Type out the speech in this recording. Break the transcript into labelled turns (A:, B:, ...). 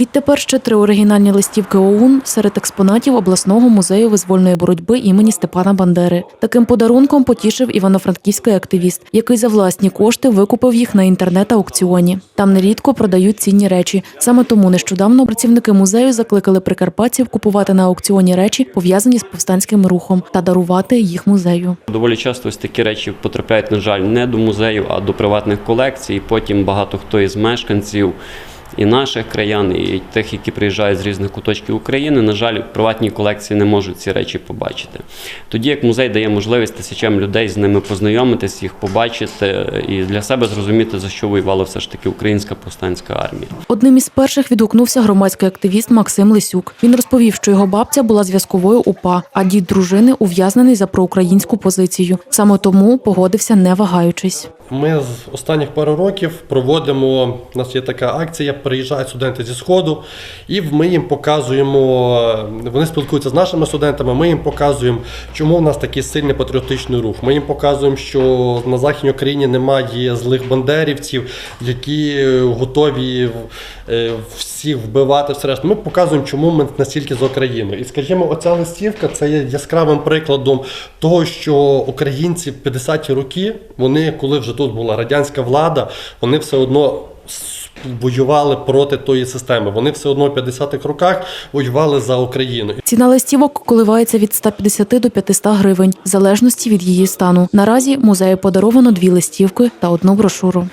A: Відтепер ще три оригінальні листівки ОУН серед експонатів обласного музею визвольної боротьби імені Степана Бандери. Таким подарунком потішив івано-франківський активіст, який за власні кошти викупив їх на інтернет-аукціоні. Там нерідко продають цінні речі. Саме тому нещодавно працівники музею закликали прикарпатців купувати на аукціоні речі, пов'язані з повстанським рухом, та дарувати їх музею.
B: Доволі часто ось такі речі потрапляють, на жаль, не до музею, а до приватних колекцій. Потім багато хто із мешканців і наших краян, і тих, які приїжджають з різних куточків України, на жаль, в приватній колекції не можуть ці речі побачити. Тоді як музей дає можливість тисячам людей з ними познайомитись, їх побачити і для себе зрозуміти, за що воювала все ж таки українська повстанська армія.
A: Одним із перших відгукнувся громадський активіст Максим Лисюк. Він розповів, що його бабця була зв'язковою УПА, а дід дружини ув'язнений за проукраїнську позицію. Саме тому погодився, не вагаючись.
C: Ми з останніх пару років проводимо. У нас є така акція. Приїжджають студенти зі сходу, і ми їм показуємо. Вони спілкуються з нашими студентами. Ми їм показуємо, чому в нас такий сильний патріотичний рух. Ми їм показуємо, що на західній Україні немає злих бандерівців, які готові е, всіх вбивати. Все решта. Ми показуємо, чому ми настільки за Україну. І скажімо, оця листівка це є яскравим прикладом того, що українці в 50-ті роки, вони, коли вже тут була радянська влада, вони все одно. Воювали проти тої системи. Вони все одно в 50-х роках воювали за Україну.
A: Ціна листівок коливається від 150 до 500 гривень, в залежності від її стану. Наразі музею подаровано дві листівки та одну брошуру.